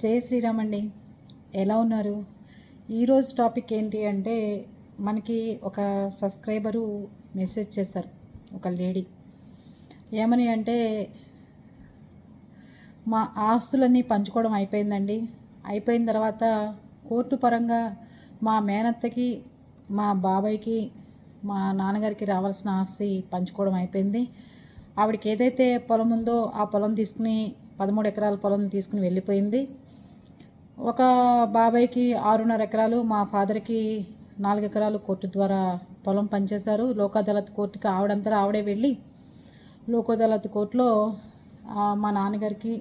జయ శ్రీరామ్ అండి ఎలా ఉన్నారు? ఈరోజు టాపిక్ ఏంటి అంటే మనకి ఒక సబ్స్క్రైబరు మెసేజ్ చేస్తారు ఒక లేడీ. ఏమని అంటే మా ఆస్తులన్నీ పంచుకోవడం అయిపోయిందండి. అయిపోయిన తర్వాత కోర్టు పరంగా మా మేనత్తకి మా బాబాయ్కి మా నాన్నగారికి రావాల్సిన ఆస్తి పంచుకోవడం అయిపోయింది. ఆవిడకి ఏదైతే పొలం ఉందో ఆ పొలం తీసుకుని పదమూడు ఎకరాల పొలం తీసుకుని వెళ్ళిపోయింది. ఒక బాబాయ్కి ఆరున్నర ఎకరాలు మా ఫాదర్కి నాలుగు ఎకరాలు కోర్టు ద్వారా పొలం పనిచేశారు లోకాదాలత్ కోర్టుకి ఆవిడంతా ఆవిడే వెళ్ళి లోకాదాలత్ కోర్టులో మా నాన్నగారికి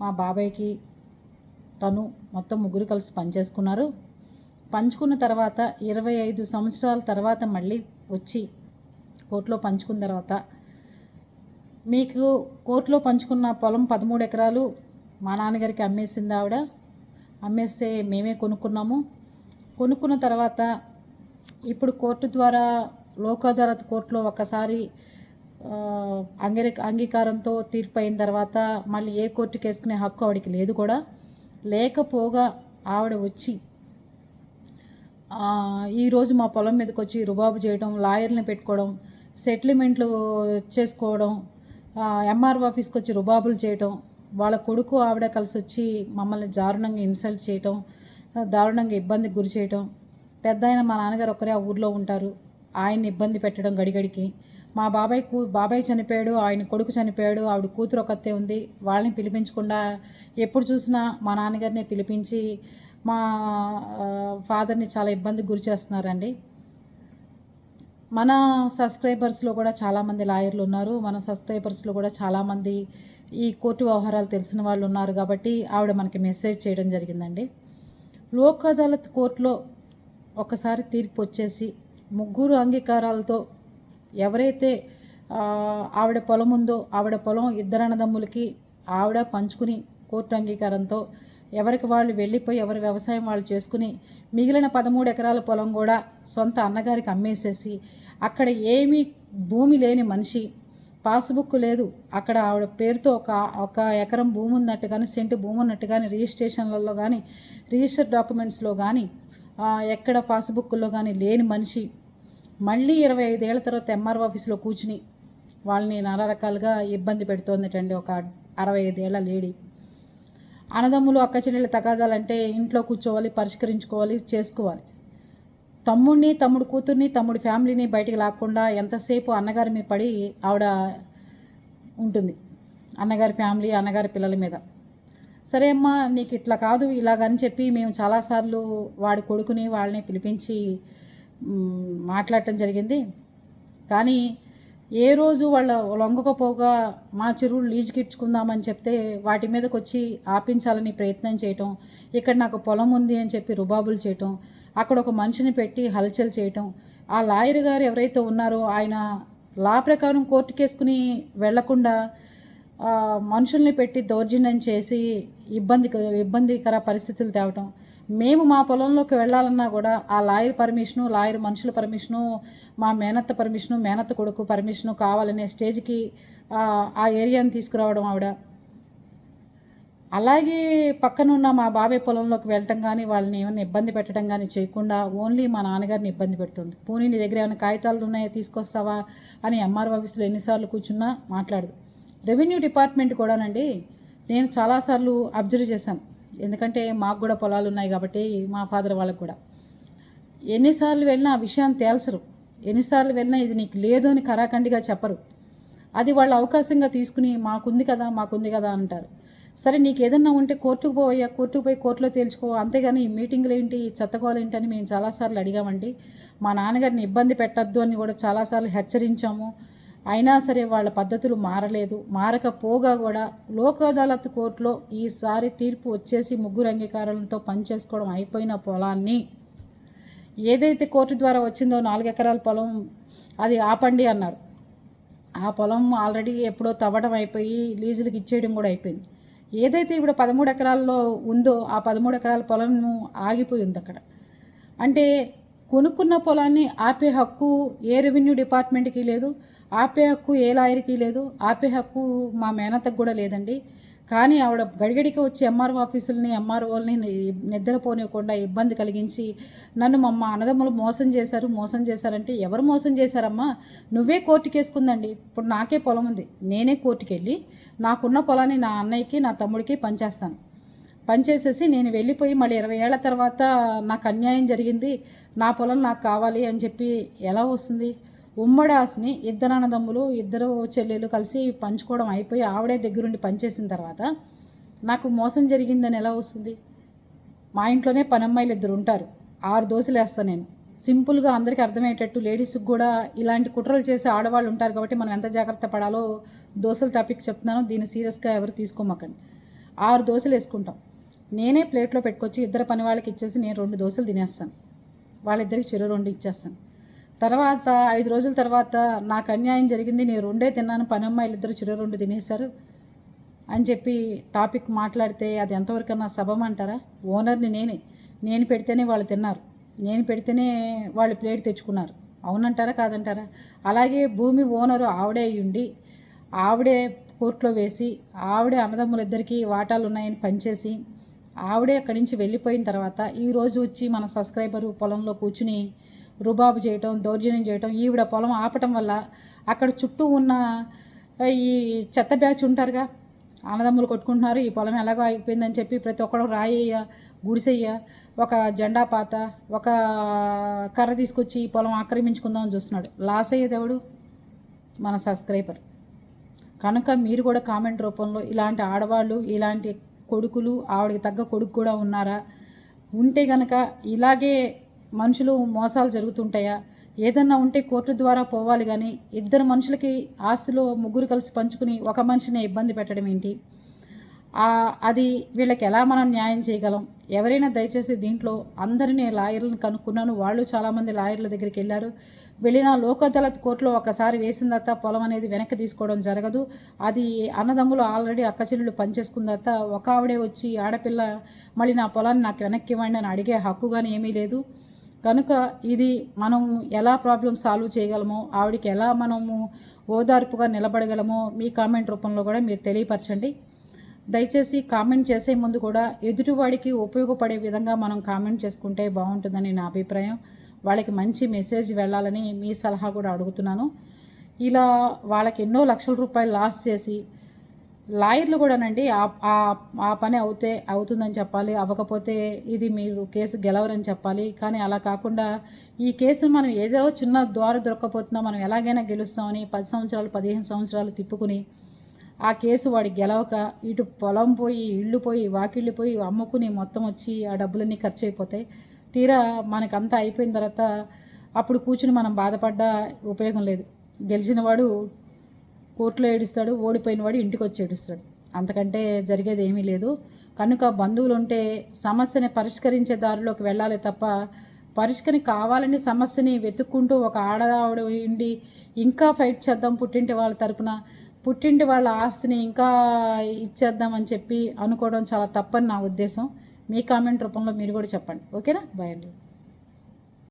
మా బాబాయ్కి తను మొత్తం ముగ్గురు కలిసి పనిచేసుకున్నారు పంచుకున్న తర్వాత ఇరవై ఐదు సంవత్సరాల తర్వాత మళ్ళీ వచ్చి కోర్టులో పంచుకున్న తర్వాత మీకు కోర్టులో పంచుకున్న పొలం పదమూడు ఎకరాలు మా నాన్నగారికి అమ్మేసింది ఆవిడ. అమ్మేస్తే మేమే కొనుక్కున్నాము. కొనుక్కున్న తర్వాత ఇప్పుడు కోర్టు ద్వారా లోక్ అదాలత్ కోర్టులో ఒకసారి అంగీ అంగీకారంతో తీర్పు అయిన తర్వాత మళ్ళీ ఏ కోర్టుకి వేసుకునే హక్కు ఆవిడకి లేదు కూడా. లేకపోగా ఆవిడ వచ్చి ఈరోజు మా పొలం మీదకి వచ్చి రుబాబు చేయడం లాయర్ని పెట్టుకోవడం సెటిల్మెంట్లు చేసుకోవడం ఎంఆర్ఓ ఆఫీస్కి వచ్చి రుబాబులు చేయడం వాళ్ళ కొడుకు ఆవిడ కలిసి వచ్చి మమ్మల్ని దారుణంగా ఇన్సల్ట్ చేయటం దారుణంగా ఇబ్బందికి గురి చేయటం. పెద్ద ఆయన మా నాన్నగారు ఒక్కరే ఆ ఊర్లో ఉంటారు. ఆయన్ని ఇబ్బంది పెట్టడం గడిగడికి. మా బాబాయ్ కూ బాబాయ్ చనిపోయాడు ఆయన కొడుకు చనిపోయాడు ఆవిడ కూతురు ఒకతే ఉంది. వాళ్ళని పిలిపించకుండా ఎప్పుడు చూసినా మా నాన్నగారిని పిలిపించి మా ఫాదర్ని చాలా ఇబ్బందికి గురి చేస్తున్నారండి. మన సబ్స్క్రైబర్స్లో కూడా చాలామంది లాయర్లు ఉన్నారు. మన సబ్స్క్రైబర్స్లో కూడా చాలామంది ఈ కోర్టు వ్యవహారాలు తెలిసిన వాళ్ళు ఉన్నారు కాబట్టి ఆవిడ మనకి మెసేజ్ చేయడం జరిగిందండి. లోక్ అదాలత్ కోర్టులో ఒకసారి తీర్పు వచ్చేసి ముగ్గురు అంగీకారాలతో ఎవరైతే ఆవిడ పొలం ఉందో ఆవిడ పొలం ఇద్దరు అన్నదమ్ములకి ఆవిడ పంచుకుని కోర్టు అంగీకారంతో ఎవరికి వాళ్ళు వెళ్ళిపోయి ఎవరి వ్యవసాయం వాళ్ళు చేసుకుని మిగిలిన పదమూడు ఎకరాల పొలం కూడా సొంత అన్నగారికి అమ్మేసేసి అక్కడ ఏమీ భూమి లేని మనిషి పాస్బుక్ లేదు. అక్కడ ఆవిడ పేరుతో ఒక ఒక ఎకరం భూమి ఉన్నట్టు కానీ సెంటు భూమి ఉన్నట్టు కానీ రిజిస్ట్రేషన్లలో కానీ రిజిస్టర్ డాక్యుమెంట్స్లో కానీ ఎక్కడ పాస్బుక్లో కానీ లేని మనిషి. మళ్ళీ ఇరవై ఐదేళ్ళ తర్వాత ఎంఆర్ ఆఫీస్లో కూర్చుని వాళ్ళని నానా రకాలుగా ఇబ్బంది పెడుతోందటండి ఒక అరవై ఐదేళ్ళ లేడీ. అన్నదమ్ములు అక్క చెల్లెళ్ళ తగాదాలంటే ఇంట్లో కూర్చోవాలి పరిష్కరించుకోవాలి చేసుకోవాలి. తమ్ముడిని తమ్ముడు కూతుర్ని తమ్ముడి ఫ్యామిలీని బయటికి లాక్కుండా ఎంతసేపు అన్నగారి మీద పడి ఆవిడ ఉంటుంది. అన్నగారి ఫ్యామిలీ అన్నగారి పిల్లల మీద. సరే అమ్మా నీకు ఇట్లా కాదు ఇలాగని చెప్పి మేము చాలాసార్లు వాడి కొడుకుని వాళ్ళని పిలిపించి మాట్లాడటం జరిగింది. కానీ ఏ రోజు వాళ్ళ లొంగకపోగా మా చెరువులు లీజుకి ఇచ్చుకుందామని చెప్తే వాటి మీదకి వచ్చి ఆపించాలని ప్రయత్నం చేయటం ఇక్కడ నాకు పొలం ఉంది అని చెప్పి రుబాబులు చేయటం అక్కడ ఒక మనిషిని పెట్టి హల్చల్ చేయటం ఆ లాయర్ గారు ఎవరైతే ఉన్నారో ఆయన లా ప్రకారం కోర్టుకేసుకుని వెళ్ళకుండా మనుషుల్ని పెట్టి దౌర్జన్యం చేసి ఇబ్బంది ఇబ్బందికర పరిస్థితులు తేవటం మేము మా పొలంలోకి వెళ్ళాలన్నా కూడా ఆ లాయర్ పర్మిషను లాయర్ మనుషుల పర్మిషను మా మేనత్త పర్మిషను మేనత్త కొడుకు పర్మిషను కావాలనే స్టేజ్కి ఆ, ఏరియాని తీసుకురావడం ఆవిడ. అలాగే పక్కనున్న మా బాబాయ్ పొలంలోకి వెళ్ళటం కానీ వాళ్ళని ఏమైనా ఇబ్బంది పెట్టడం కానీ చేయకుండా ఓన్లీ మా నాన్నగారిని ఇబ్బంది పెడుతుంది. పూని నీ దగ్గర ఏమైనా కాగితాలు ఉన్నాయా? తీసుకొస్తావా? అని ఎంఆర్ ఆఫీసులో ఎన్నిసార్లు కూర్చున్నా మాట్లాడదు. రెవెన్యూ డిపార్ట్మెంట్ కూడానండి నేను చాలాసార్లు అబ్జర్వ్ చేశాను. ఎందుకంటే మాకు కూడా పొలాలు ఉన్నాయి కాబట్టి మా ఫాదర్ వాళ్ళకు కూడా. ఎన్నిసార్లు వెళ్ళినా ఆ విషయాన్ని తేల్చరు. ఎన్నిసార్లు వెళ్ళినా ఇది నీకు లేదు అని కరాఖండిగా చెప్పరు. అది వాళ్ళు అవకాశంగా తీసుకుని మాకుంది కదా మాకుంది కదా అంటారు. సరే నీకు ఏదన్నా ఉంటే కోర్టుకు పోయా కోర్టుకు పోయి కోర్టులో తేల్చుకో. అంతేగాని ఈ మీటింగ్లు ఏంటి చెత్తగోలు ఏంటి అని మేము చాలాసార్లు అడిగామండి. మా నాన్నగారిని ఇబ్బంది పెట్టద్దు అని కూడా చాలాసార్లు హెచ్చరించాము. అయినా సరే వాళ్ళ పద్ధతులు మారలేదు. మారకపోగా కూడా లోక్ అదాలత్ కోర్టులో ఈసారి తీర్పు వచ్చేసి ముగ్గురు అంగీకారాలతో పనిచేసుకోవడం అయిపోయిన పొలాన్ని ఏదైతే కోర్టు ద్వారా వచ్చిందో నాలుగు ఎకరాల పొలం అది ఆపండి అన్నారు. ఆ పొలం ఆల్రెడీ ఎప్పుడో తవ్వడం అయిపోయి లీజులకు ఇచ్చేయడం కూడా అయిపోయింది. ఏదైతే ఇప్పుడు పదమూడు ఎకరాల్లో ఉందో ఆ పదమూడు ఎకరాల పొలం ఆగిపోయి ఉంది అక్కడ. అంటే కొనుక్కున్న పొలాన్ని ఆపే హక్కు ఏ రెవెన్యూ డిపార్ట్మెంట్కి లేదు ఆపే హక్కు ఏ లాయర్కి లేదు ఆపే హక్కు మా మేనతకు కూడా లేదండి. కానీ ఆవిడ గడిగడికి వచ్చి ఎంఆర్ఓ ఆఫీసులని ఎంఆర్ఓల్ని నిద్రపోనివ్వకుండా ఇబ్బంది కలిగించి నన్ను మా అన్నదమ్ములు మోసం చేశారు మోసం చేశారంటే ఎవరు మోసం చేశారమ్మా? నువ్వే కోర్టుకి వేసుకుందండి ఇప్పుడు నాకే పొలం ఉంది. నేనే కోర్టుకి వెళ్ళి నాకున్న పొలాన్ని నా అన్నయ్యకి నా తమ్ముడికి పనిచేస్తాను పనిచేసేసి నేను వెళ్ళిపోయి మళ్ళీ ఇరవై ఏళ్ళ తర్వాత నాకు అన్యాయం జరిగింది. నా పొలం నాకు కావాలి అని చెప్పి ఎలా వస్తుంది? ఉమ్మడి ఆస్తిని ఇద్దరు అన్నదమ్ములు ఇద్దరు చెల్లెలు కలిసి పంచుకోవడం అయిపోయి ఆవిడే దగ్గరుండి పనిచేసిన తర్వాత నాకు మోసం జరిగిందని ఎలా వస్తుంది? మా ఇంట్లోనే పనమ్మాయిలు ఇద్దరు ఉంటారు. ఆరు దోశలు వేస్తాను నేను. సింపుల్గా అందరికీ అర్థమయ్యేటట్టు లేడీస్కి కూడా ఇలాంటి కుట్రలు చేసే ఆడవాళ్ళు ఉంటారు కాబట్టి మనం ఎంత జాగ్రత్త పడాలో దోశల టాపిక్ చెప్తున్నాను దీన్ని సీరియస్గా ఎవరు తీసుకోమాకండి. ఆరు దోశలు వేసుకుంటాం. నేనే ప్లేట్లో పెట్టుకొచ్చి ఇద్దరు పని వాళ్ళకి ఇచ్చేసి నేను రెండు దోశలు తినేస్తాను. వాళ్ళిద్దరికి చెరు రెండు ఇచ్చేస్తాను. తర్వాత ఐదు రోజుల తర్వాత నాకు అన్యాయం జరిగింది నేను రెండే తిన్నాను పని అమ్మాయిలు ఇద్దరు చిరు రెండు తినేశారు అని చెప్పి టాపిక్ మాట్లాడితే అది ఎంతవరకన్నా సభం అంటారా? ఓనర్ని నేనే నేను పెడితేనే వాళ్ళు తిన్నారు. నేను పెడితేనే వాళ్ళు ప్లేట్ తెచ్చుకున్నారు. అవునంటారా కాదంటారా? అలాగే భూమి ఓనరు ఆవిడే అయ్యుండి ఆవిడే కోర్టులో వేసి ఆవిడే అన్నదమ్ములిద్దరికీ వాటాలు ఉన్నాయని పనిచేసి ఆవిడే అక్కడి నుంచి వెళ్ళిపోయిన తర్వాత ఈరోజు వచ్చి మన సబ్స్క్రైబర్ పొలంలో కూర్చుని రుబాబు చేయటం దౌర్జన్యం చేయటం ఈవిడ పొలం ఆపటం వల్ల అక్కడ చుట్టూ ఉన్న ఈ చెత్త బ్యాచ్ ఉంటారుగా అన్నదమ్ములు కొట్టుకుంటున్నారు. ఈ పొలం ఎలాగో అయిపోయిందని చెప్పి ప్రతి ఒక్కడు రాయ్య గుడిసెయ్య ఒక జెండా పాత ఒక కర్ర తీసుకొచ్చి ఈ పొలం ఆక్రమించుకుందామని చూస్తున్నాడు. లాస్ అయ్యేదేవుడు మన సబ్స్క్రైబర్. కనుక మీరు కూడా కామెంట్ రూపంలో ఇలాంటి ఆడవాళ్ళు ఇలాంటి కొడుకులు ఆవిడకి తగ్గ కొడుకు కూడా ఉన్నారా? ఉంటే గనక ఇలాగే మనుషులు మోసాలు జరుగుతుంటాయా? ఏదన్నా ఉంటే కోర్టు ద్వారా పోవాలి కానీ ఇద్దరు మనుషులకి ఆస్తిలో ముగ్గురు కలిసి పంచుకుని ఒక మనిషిని ఇబ్బంది పెట్టడం ఏంటి? అది వీళ్ళకి ఎలా మనం న్యాయం చేయగలం? ఎవరైనా దయచేసి దీంట్లో అందరినీ లాయర్లను కనుక్కున్నాను. వాళ్ళు చాలామంది లాయర్ల దగ్గరికి వెళ్ళారు. వెళ్ళిన లోక్ అదాలత్ కోర్టులో ఒకసారి వేసిన తర్వాత పొలం అనేది వెనక్కి తీసుకోవడం జరగదు. అది అన్నదమ్ములు ఆల్రెడీ అక్కచెల్లులు పనిచేసుకున్న తర్వాత ఒక ఆవిడే వచ్చి ఆడపిల్ల మళ్ళీ నా పొలాన్ని నాకు వెనక్కి ఇవ్వండి అని అడిగే హక్కు కానీ ఏమీ లేదు. కనుక ఇది మనం ఎలా ప్రాబ్లం సాల్వ్ చేయగలమో ఆవిడకి ఎలా మనము ఓదార్పుగా నిలబడగలమో మీ కామెంట్ రూపంలో కూడా మీరు తెలియపరచండి. దయచేసి కామెంట్ చేసే ముందు కూడా ఎదుటివాడికి ఉపయోగపడే విధంగా మనం కామెంట్ చేసుకుంటే బాగుంటుందని నా అభిప్రాయం. వాళ్ళకి మంచి మెసేజ్ వెళ్ళాలని మీ సలహా కూడా అడుగుతున్నాను. ఇలా వాళ్ళకి ఎన్నో లక్షల రూపాయలు లాస్ చేసి లాయర్లు కూడానండి ఆ పని అవుతే అవుతుందని చెప్పాలి. అవ్వకపోతే ఇది మీరు కేసు గెలవరని చెప్పాలి. కానీ అలా కాకుండా ఈ కేసును మనం ఏదో చిన్న ద్వారా దొరకకపోతున్నా మనం ఎలాగైనా గెలుస్తామని పది సంవత్సరాలు పదిహేను సంవత్సరాలు తిప్పుకుని ఆ కేసు వాడి గెలవక ఇటు పొలం పోయి ఇళ్ళు పోయి వాకిళ్ళు పోయి అమ్ముకుని మొత్తం వచ్చి ఆ డబ్బులన్నీ ఖర్చు అయిపోతాయి తీరా మనకంతా అయిపోయిన తర్వాత అప్పుడు కూర్చుని మనం బాధపడ్డా ఉపయోగం లేదు. గెలిచినవాడు కోర్టులో ఏడుస్తాడు ఓడిపోయిన వాడు ఇంటికి వచ్చి ఏడుస్తాడు. అంతకంటే జరిగేది ఏమీ లేదు. కనుక బంధువులు ఉంటే సమస్యని పరిష్కరించే దారిలోకి వెళ్ళాలి తప్ప పరిష్కరి కావాలని సమస్యని వెతుక్కుంటూ ఒక ఆడదావిడ ఉండి ఇంకా ఫైట్ చేద్దాం పుట్టింటి వాళ్ళ తరపున పుట్టింటి వాళ్ళ ఆస్తిని ఇంకా ఇచ్చేద్దామని చెప్పి అనుకోవడం చాలా తప్పని నా ఉద్దేశం. మీ కామెంట్ రూపంలో మీరు కూడా చెప్పండి. ఓకేనా? బాయ్ అండి.